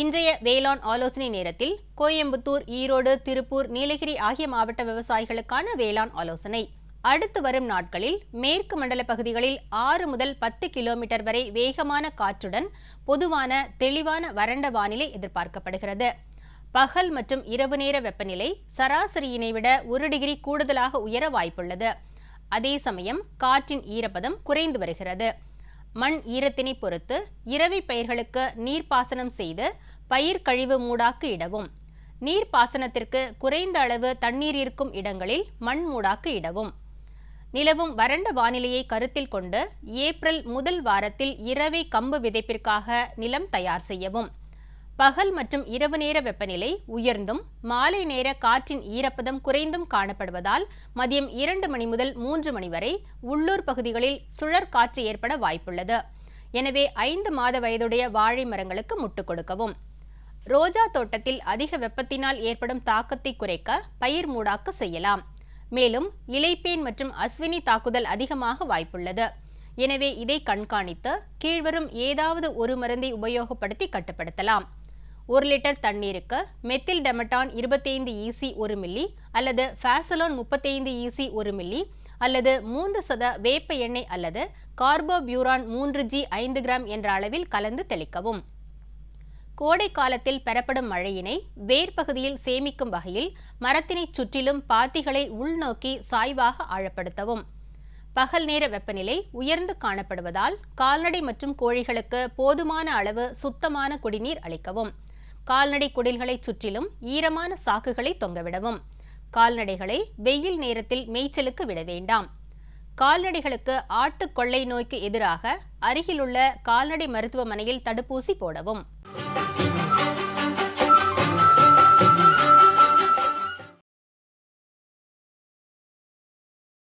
இன்றைய வேளாண் ஆலோசனை நேரத்தில் கோயம்புத்தூர் ஈரோடு திருப்பூர் நீலகிரி ஆகிய மாவட்ட விவசாயிகளுக்கான வேளாண் ஆலோசனை. அடுத்து வரும் நாட்களில் மேற்கு மண்டல பகுதிகளில் ஆறு முதல் பத்து கிலோமீட்டர் வரை வேகமான காற்றுடன் பொதுவான தெளிவான வறண்ட வானிலை எதிர்பார்க்கப்படுகிறது. பகல் மற்றும் இரவு நேர வெப்பநிலை சராசரியினை விட ஒரு டிகிரி கூடுதலாக உயர வாய்ப்புள்ளது. அதே சமயம் காற்றின் ஈரப்பதம் குறைந்து வருகிறது. மண் ஈரத்தினை பொறுத்து இரவி பயிர்களுக்கு நீர்ப்பாசனம் செய்து பயிர் கழிவு மூடாக்கு இடவும். நீர்ப்பாசனத்திற்கு குறைந்த அளவு தண்ணீர் இருக்கும் இடங்களில் மண் மூடாக்கு இடவும். நிலவும் வறண்ட வானிலையை கருத்தில் கொண்டு ஏப்ரல் முதல் வாரத்தில் இரவை கம்பு விதைப்பிற்காக நிலம் தயார் செய்யவும். பகல் மற்றும் இரவு நேர வெப்பநிலை உயர்ந்தும் மாலை நேர காற்றின் ஈரப்பதம் குறைந்தும் காணப்படுவதால் மதியம் இரண்டு மணி முதல் மூன்று மணி வரை உள்ளூர் பகுதிகளில் சுழற் காற்று ஏற்பட வாய்ப்புள்ளது. எனவே ஐந்து மாத வயதுடைய வாழை மரங்களுக்கு முட்டு கொடுக்கவும். ரோஜா தோட்டத்தில் அதிக வெப்பத்தினால் ஏற்படும் தாக்கத்தை குறைக்க பயிர் மூடாக்கு செய்யலாம். மேலும் இலைப்பேன் மற்றும் அஸ்வினி தாக்குதல் அதிகமாக வாய்ப்புள்ளது. எனவே இதை கண்காணித்து கீழ்வரும் ஏதாவது ஒரு மருந்தை உபயோகப்படுத்தி கட்டுப்படுத்தலாம். ஒரு லிட்டர் தண்ணீருக்கு மெத்தில் டெமட்டான் இருபத்தைந்து ஈசி ஒரு மில்லி அல்லது ஃபேசலோன் முப்பத்தைந்து ஈசி ஒரு மில்லி அல்லது மூன்று சத வேப்ப எண்ணெய் அல்லது கார்போபியூரான் மூன்று ஜி ஐந்து கிராம் என்ற அளவில் கலந்து தெளிக்கவும். கோடை காலத்தில் பெறப்படும் மழையினை வேர் பகுதியில் சேமிக்கும் வகையில் மரத்தினைச் சுற்றிலும் பாத்திகளை உள்நோக்கி சாய்வாக ஆழப்படுத்தவும். பகல் நேர வெப்பநிலை உயர்ந்து காணப்படுவதால் கால்நடை மற்றும் கோழிகளுக்கு போதுமான அளவு சுத்தமான குடிநீர் அளிக்கவும். கால்நடை குடில்களைச் சுற்றிலும் ஈரமான சாக்குகளை தொங்கவிடவும். கால்நடைகளை வெயில் நேரத்தில் மேய்ச்சலுக்கு விட வேண்டாம். கால்நடைகளுக்கு ஆட்டு கொள்ளை நோய்க்கு எதிராக அருகிலுள்ள கால்நடை மருத்துவமனையில் தடுப்பூசி போடவும்.